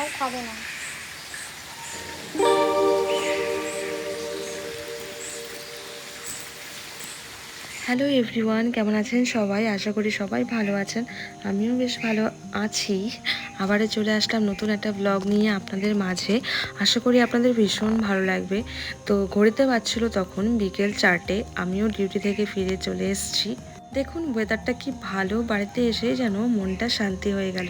আর খাবে না। Hello everyone কেমন আছেন সবাই? আশা করি সবাই ভালো আছেন। আমিও বেশ ভালো আছি। আবারও চলে আসলাম নতুন একটা ব্লগ নিয়ে আপনাদের মাঝে। আশা করি আপনাদের ভীষণ ভালো লাগবে। তো ঘড়িতে পাচ্ছিল তখন বিকেল চারটে। আমিও ডিউটি থেকে ফিরে চলে এসেছি। দেখুন ওয়েদারটা কি ভালো, বাড়িতে এসে যেন মনটা শান্তি হয়ে গেল।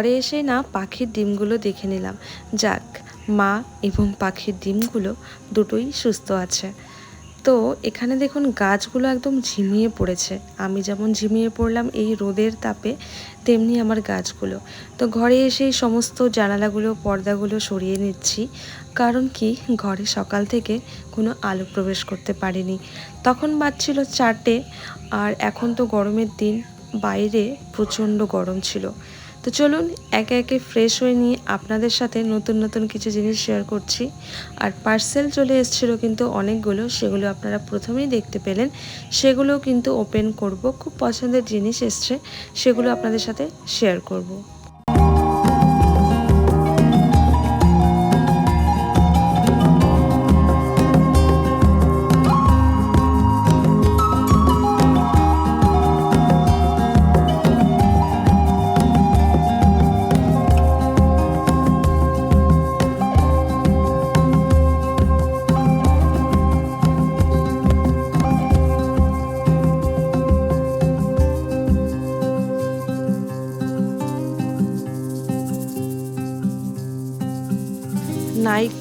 ঘরে এসে না পাখির ডিমগুলো দেখে নিলাম। যাক, মা এবং পাখির ডিমগুলো দুটোই সুস্থ আছে। তো এখানে দেখুন গাছগুলো একদম ঝিমিয়ে পড়েছে। আমি যেমন ঝিমিয়ে পড়লাম এই রোদের তাপে, তেমনি আমার গাছগুলো। তো ঘরে এসে এই সমস্ত জানালাগুলো, পর্দাগুলো সরিয়ে নিচ্ছি। কারণ কি? ঘরে সকাল থেকে কোনো আলো প্রবেশ করতে পারিনি। তখন বাজছিল চারটে, আর এখন তো গরমের দিন, বাইরে প্রচণ্ড গরম ছিল। তো চলুন একে একে ফ্রেশ হয়ে নিয়ে আপনাদের সাথে নতুন নতুন কিছু জিনিস শেয়ার করছি। আর পার্সেল চলে এসেছিল কিন্তু অনেকগুলো, সেগুলো আপনারা প্রথমেই দেখতে পেলেন। সেগুলো কিন্তু ওপেন করব। খুব পছন্দের জিনিস এসছে, সেগুলো আপনাদের সাথে শেয়ার করব।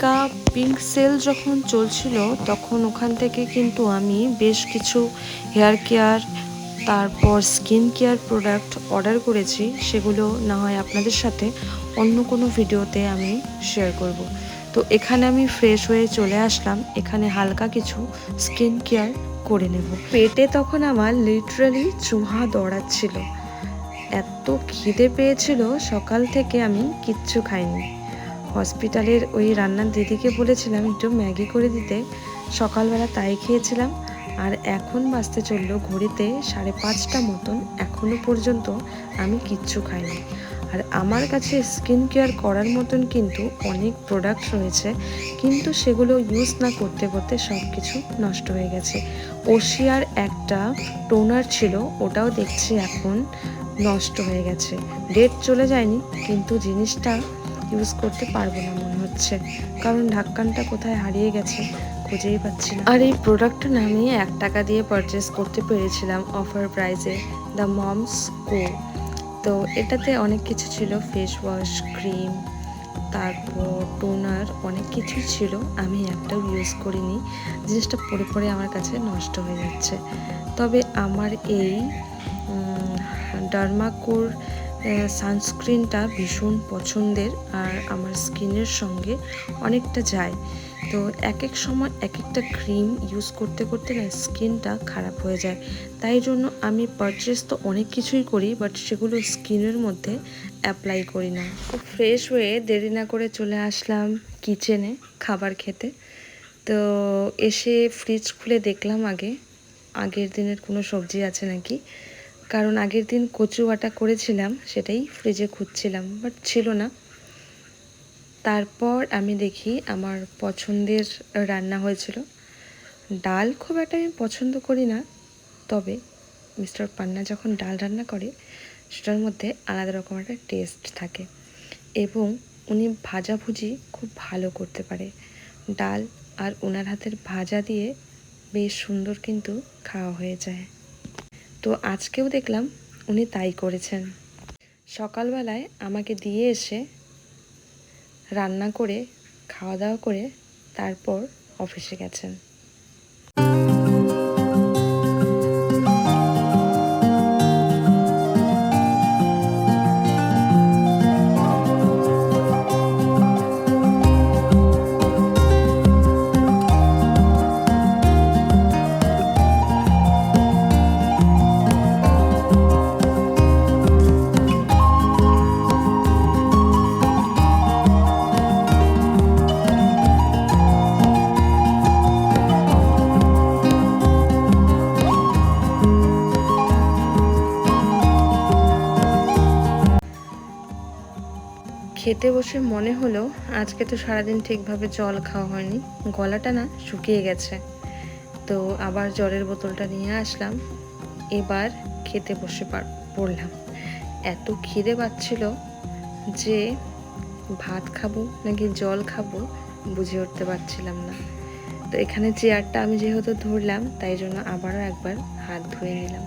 নাইকা পিঙ্ক সেল যখন চলছিল, তখন ওখান থেকে কিন্তু আমি বেশ কিছু হেয়ার কেয়ার তারপর স্কিন কেয়ার প্রোডাক্ট অর্ডার করেছি। সেগুলো না হয় আপনাদের সাথে অন্য কোনো ভিডিওতে আমি শেয়ার করব। তো এখানে আমি ফ্রেশ হয়ে চলে আসলাম। এখানে হালকা কিছু স্কিন কেয়ার করে নেব। পেটে তখন আমার লিটারালি চুহা দৌড়াচ্ছিল। এত খিদে পেয়েছিল, সকাল থেকে আমি কিচ্ছু খাইনি। হসপিটালের ওই রান্নার দিদিকে বলেছিলাম, একটু ম্যাগি করে দিতে। সকালবেলা তাই খেয়েছিলাম। আর এখন বাঁচতে চলল ঘড়িতে সাড়ে পাঁচটা মতন। এখনও পর্যন্ত আমি কিচ্ছু খাইনি। আর আমার কাছে স্কিন কেয়ার করার মতন কিন্তু অনেক প্রোডাক্ট রয়েছে। কিন্তু সেগুলো ইউজ না করতে করতে সব কিছু নষ্ট হয়ে গেছে। ওশিয়ার একটা টোনার ছিল, ওটাও দেখছি এখন নষ্ট হয়ে গেছে। ডেট চলে যায়নি, কিন্তু জিনিসটা ইউজ করতে পারব না, মনে হচ্ছে। কারণ ঢাক্কানটা কোথায় হারিয়ে গেছে, খুঁজেই পাচ্ছি না। আর এই প্রোডাক্টটা না আমি এক টাকা দিয়ে পারচেস করতে পেরেছিলাম অফার প্রাইসে দ্য মমস কো তো এটাতে অনেক কিছু ছিল ফেস ওয়াশ ক্রিম তারপর টোনার অনেক কিছুই ছিল। আমি একটাও ইউজ করিনি। জিনিসটা পরে পরে আমার কাছে নষ্ট হয়ে যাচ্ছে। তবে আমার এই ডার্মাকোর সানস্ক্রিনটা ভীষণ পছন্দের আর আমার স্কিনের সঙ্গে অনেকটা যায়। তো এক এক সময় এক একটা ক্রিম ইউজ করতে করতে না স্কিনটা খারাপ হয়ে যায়। তাই জন্য আমি পারচেস তো অনেক কিছুই করি বাট সেগুলো স্কিনের মধ্যে অ্যাপ্লাই করি না। তো ফ্রেশ হয়ে দেরি না করে চলে আসলাম কিচেনে খাবার খেতে। তো এসে ফ্রিজ খুলে দেখলাম আগে। আগের দিনের কোনো সবজি আছে নাকি? কারণ আগের দিন কচু বাটা করেছিলাম, সেটাই ফ্রিজে খুঁজছিলাম বাট ছিল না। তারপর আমি দেখি আমার পছন্দের রান্না হয়েছিল। ডাল খুব একটা আমি পছন্দ করি না, তবে মিস্টার পান্না যখন ডাল রান্না করে, সেটার মধ্যে আলাদা রকম একটা টেস্ট থাকে এবং উনি ভাজাভুজি খুব ভালো করতে পারে। ডাল আর ওনার হাতের ভাজা দিয়ে বেশ সুন্দর কিন্তু খাওয়া হয়ে যায়। তো আজকেও দেখলাম উনি তাই করেছেন। সকালবেলায় আমাকে দিয়ে এসে রান্না করে, খাওয়া দাওয়া করে তারপর অফিসে গেছেন। খেতে বসে মনে হলো আজকে তো সারাদিন ঠিকভাবে জল খাওয়া হয়নি, গলাটা না শুকিয়ে গেছে। তো আবার জলের বোতলটা নিয়ে আসলাম, এবার খেতে বসে পড়লাম। এত খিদে পাচ্ছিল যে ভাত খাব নাকি জল খাব বুঝে উঠতে পারছিলাম না। তো এখানে চেয়ারটা আমি যেহেতু ধরলাম, তাই জন্য আবারও একবার হাত ধুয়ে নিলাম।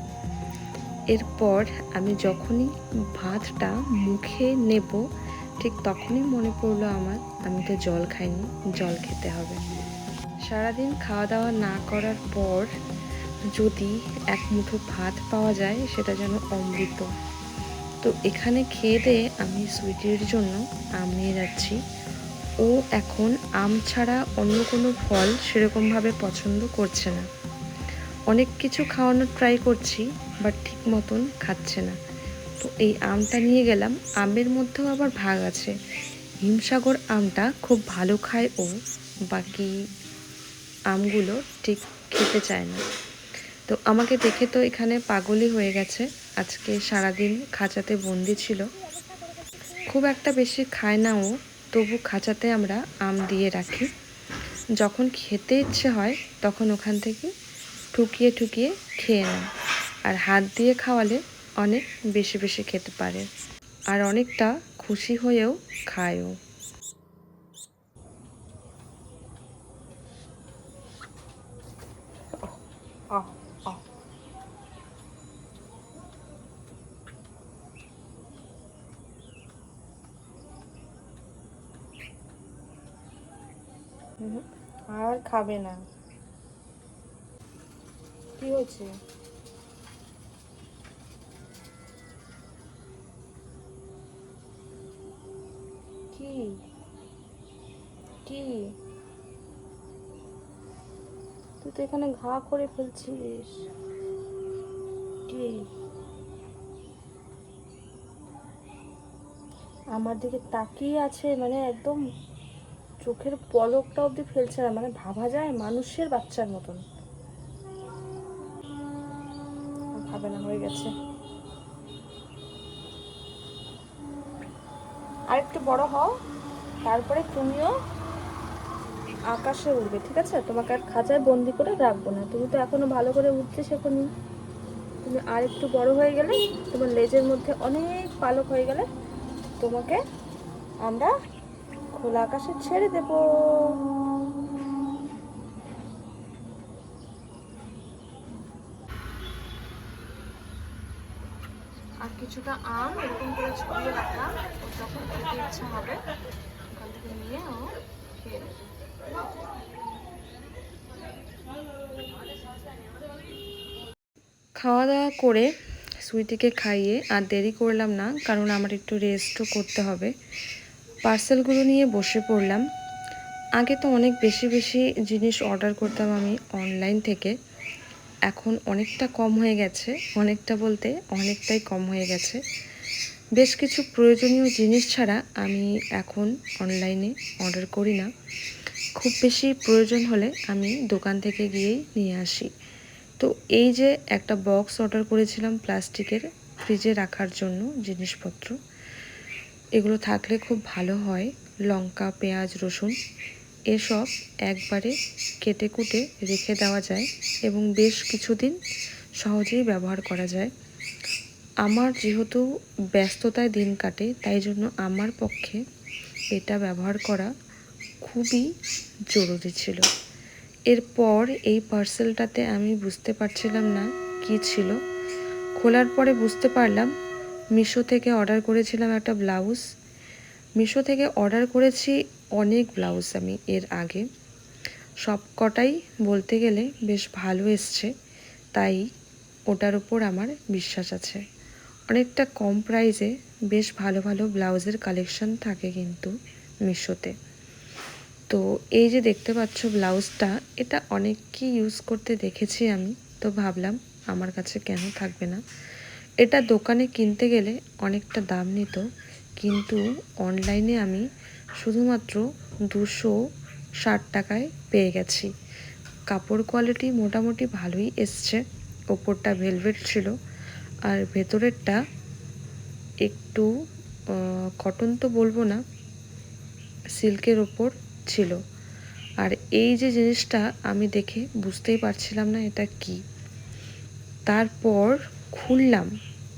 এরপর আমি যখনই ভাতটা মুখে নেব ঠিক তখনই মনে পড়ল আমার, আমি তো জল খাইনি, জল খেতে হবে। সারাদিন খাওয়া দাওয়া না করার পর যদি এক মুঠো ভাত পাওয়া যায়, সেটা যেন অমৃত। তো এখানে খেয়ে দিয়ে আমি সুইটির জন্য আম নিয়ে যাচ্ছি। ও এখন আম ছাড়া অন্য কোনো ফল সেরকমভাবে পছন্দ করছে না। অনেক কিছু খাওয়ানোর ট্রাই করছি বাট ঠিক মতন খাচ্ছে না। তো এই আমটা নিয়ে গেলাম। আমের মধ্যেও আবার ভাগ আছে। হিমসাগর আমটা খুব ভালো খায় ও। বাকি আমগুলো ঠিক খেতে চায় না। তো আমাকে দেখে তো এখানে পাগলই হয়ে গেছে। আজকে সারাদিন খাঁচাতে বন্দি ছিল। খুব একটা বেশি খায় না ও, তবু খাঁচাতে আমরা আম দিয়ে রাখি। যখন খেতে ইচ্ছে হয়, তখন ওখান থেকে ঠুকিয়ে ঠুকিয়ে খেয়ে নেয়। আর হাত দিয়ে খাওয়ালে অনেক বেশি বেশি খেতে পারে। আর অনেকটা খুশি হয়েও খায়ও। আর খাবে না। কি হয়েছে? কি? তুই তো এখানে ঘা করে ফেলছিস। কি? আমার দিকে তাকিয়ে আছে মানে একদম চোখের পলকটা অবধি ফেলছে না মানে ভাবা যায় মানুষের বাচ্চার মতন। ভাবে না, হয়ে গেছে। আর একটু বড় হও, তারপরে তুমিও আকাশে উঠবে ঠিক আছে? তোমাকে আর খাঁচায় বন্দি করে রাখব না। তুমি তো এখনও ভালো করে উঠতে শেখোনি। তুমি আর একটু বড় হয়ে গেলে, তোমার লেজের মধ্যে অনেক পালক হয়ে গেলে, তোমাকে আমরা খোলা আকাশে ছেড়ে দেব আর কিছুটা আম এরকম করে ছড়িয়ে রাখলাম। ও যখন খেতে ইচ্ছা হবে, ওখান থেকে নিয়ে ও খেয়ে খাওয়া দাওয়া করে সুইটিকে খাইয়ে আর দেরি করলাম না, কারণ আমার একটু রেস্টও করতে হবে। পার্সেলগুলো নিয়ে বসে পড়লাম। আগে তো অনেক বেশি বেশি জিনিস অর্ডার করতাম আমি অনলাইন থেকে। এখন অনেকটা কম হয়ে গেছে, অনেকটা বলতে অনেকটাই কম হয়ে গেছে। বেশ কিছু প্রয়োজনীয় জিনিস ছাড়া আমি এখন অনলাইনে অর্ডার করি না। খুব বেশি প্রয়োজন হলে আমি দোকান থেকে গিয়েই নিয়ে আসি। তো এই যে একটা বক্স অর্ডার করেছিলাম প্লাস্টিকের ফ্রিজে রাখার জন্য জিনিসপত্র, এগুলো থাকলে খুব ভালো হয়। লঙ্কা, পেঁয়াজ, রসুন এসব একবারে কেটে কুটে রেখে দেওয়া যায় এবং বেশ কিছুদিন সহজেই ব্যবহার করা যায়। আমার যেহেতু ব্যস্ততায় দিন কাটে, তাই জন্য আমার পক্ষে এটা ব্যবহার করা খুবই জরুরি ছিল। এরপর এই পার্সেলটাতে আমি বুঝতে পারছিলাম না কি ছিল। খোলার পরে বুঝতে পারলাম, মিশো থেকে অর্ডার করেছিলাম একটা ব্লাউজ। মিশো থেকে অর্ডার করেছি অনেক ব্লাউজ আমি এর আগে। সব কটাই বলতে গেলে বেশ ভালো এসছে, তাই ওটার উপর আমার বিশ্বাস আছে। অনেকটা কম প্রাইসে বেশ ভালো ভালো ব্লাউজের কালেকশন থাকে কিন্তু মিশোতে। তো এই যে দেখতে পাচ্ছ ব্লাউজটা, এটা অনেককেই ইউজ করতে দেখেছি আমি, তো ভাবলাম আমার কাছে কেন থাকবে না। এটা দোকানে কিনতে গেলে অনেকটা দাম নিত, কিন্তু অনলাইনে আমি শুধুমাত্র দুশো ষাট টাকায় পেয়ে গেছি। কাপড় কোয়ালিটি মোটামুটি ভালোই এসছে। ওপরটা ভেলভেট ছিল। আর ভেতরেরটা একটু কটন তো বলব না সিল্কের ওপর ছিল। আর এই যে জিনিসটা আমি দেখে বুঝতেই পারছিলাম না এটা কি। তারপর খুললাম।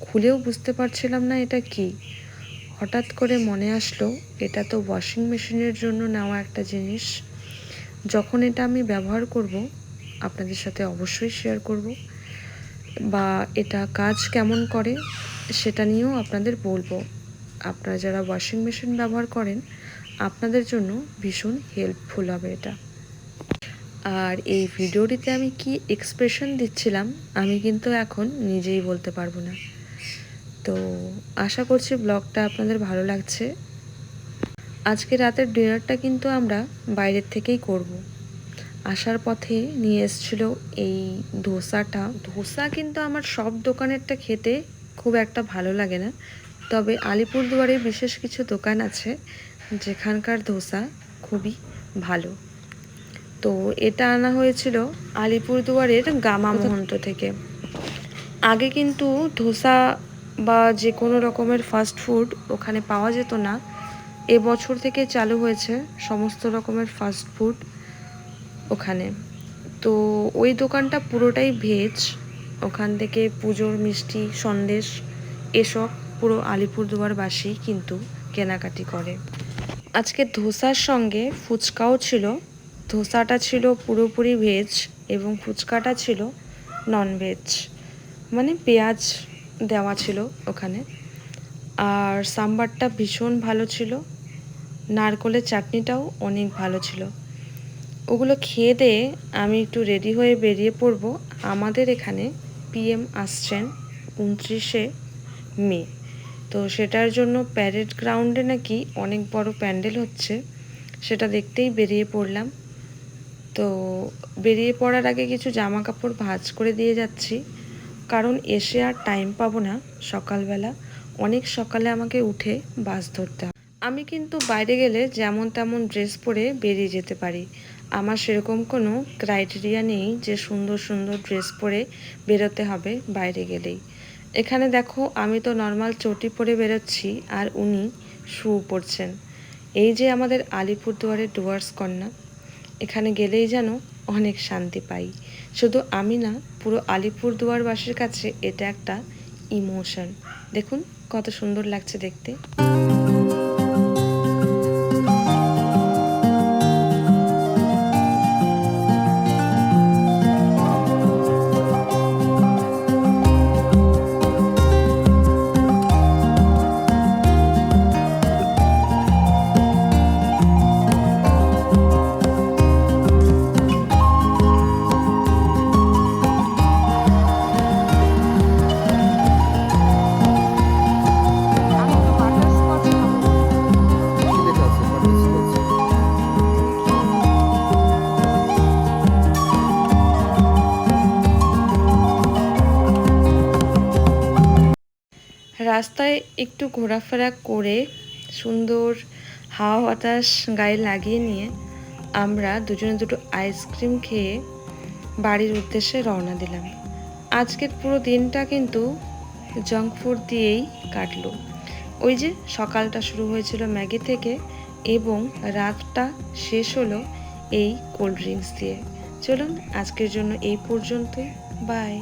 খুলেও বুঝতে পারছিলাম না এটা কি। হঠাৎ করে মনে আসলো, এটা তো ওয়াশিং মেশিনের জন্য নেওয়া একটা জিনিস। যখন এটা আমি ব্যবহার করব, আপনাদের সাথে অবশ্যই শেয়ার করব, বা এটা কাজ কেমন করে, সেটা নিয়েও আপনাদের বলব। আপনারা যারা ওয়াশিং মেশিন ব্যবহার করেন, আপনাদের জন্য ভীষণ হেল্পফুল হবে এটা। আর এই ভিডিওটিতে আমি কি এক্সপ্রেশন দিচ্ছিলাম, আমি কিন্তু এখন নিজেই বলতে পারব না। তো আশা করছি ব্লগটা আপনাদের ভালো লাগছে। আজকে রাতের ডিনারটা কিন্তু আমরা বাইরের থেকেই করব। আসার পথে নিয়ে এসেছিল এই ধোসাটা। ধোসা কিন্তু আমার সব দোকানেরটা খেতে খুব একটা ভালো লাগে না। তবে আলিপুরদুয়ারে বিশেষ কিছু দোকান আছে যেখানকার ধোসা খুবই ভালো। তো এটা আনা হয়েছিল আলিপুরদুয়ারের গামা মহন্ত থেকে। আগে কিন্তু ধোসা বা যে কোনো রকমের ফাস্ট ফুড ওখানে পাওয়া যেত না। এবছর থেকে চালু হয়েছে সমস্ত রকমের ফাস্ট ফুড ওখানে। তো ওই দোকানটা পুরোটাই ভেজ ওখান থেকে পুজোর মিষ্টি, সন্দেশ, এসব পুরো আলিপুরদুয়ারবাসী কিন্তু কেনাকাটি করে। আজকে ধোসার সঙ্গে ফুচকাও ছিল। ধোসাটা ছিল পুরোপুরি ভেজ এবং ফুচকাটা ছিল নন ভেজ মানে পেঁয়াজ দেওয়া ছিল ওখানে। আর সাম্বারটা ভীষণ ভালো ছিল। নারকলের চাটনিটাও অনেক ভালো ছিল। ওগুলো খেয়ে দিয়ে আমি একটু রেডি হয়ে বেরিয়ে পড়ব। আমাদের এখানে পিএম আসছেন উনত্রিশে মে। তো সেটার জন্য প্যারেড গ্রাউন্ডে নাকি অনেক বড় প্যান্ডেল হচ্ছে, সেটা দেখতেই বেরিয়ে পড়লাম। তো বেরিয়ে পড়ার আগে কিছু জামা কাপড় ভাজ করে দিয়ে যাচ্ছি। কারণ এসে আর টাইম পাবো না সকালবেলা। অনেক সকালে আমাকে উঠে বাস ধরতে আমি কিন্তু বাইরে গেলে যেমন তেমন ড্রেস পরে বেরিয়ে যেতে পারি। আমার সেরকম কোনো ক্রাইটেরিয়া নেই যে সুন্দর সুন্দর ড্রেস পরে বেরোতে হবে বাইরে গেলেই। এখানে দেখো, আমি তো নর্মাল চটি পরে বেরোচ্ছি আর উনি শু পরছেন। এই যে আমাদের আলিপুরদুয়ারের ডুয়ার্স কন্যা। এখানে গেলেই যেন অনেক শান্তি পাই। শুধু আমি না পুরো আলিপুরদুয়ারবাসীর কাছে এটা একটা ইমোশন। দেখুন কত সুন্দর লাগছে দেখতে। একটু ঘোরাফেরা করে সুন্দর হাওয়া বাতাস গায়ে লাগিয়ে নিয়ে আমরা দুজনে দুটো আইসক্রিম খেয়ে বাড়ির উদ্দেশ্যে রওনা দিলাম। আজকের পুরো দিনটা কিন্তু জাঙ্ক ফুড দিয়েই কাটলো। ওই যে সকালটা শুরু হয়েছিল ম্যাগি থেকে এবং রাতটা শেষ হলো এই কোল্ড ড্রিঙ্কস দিয়ে। চলুন আজকের জন্য এই পর্যন্তই। বাই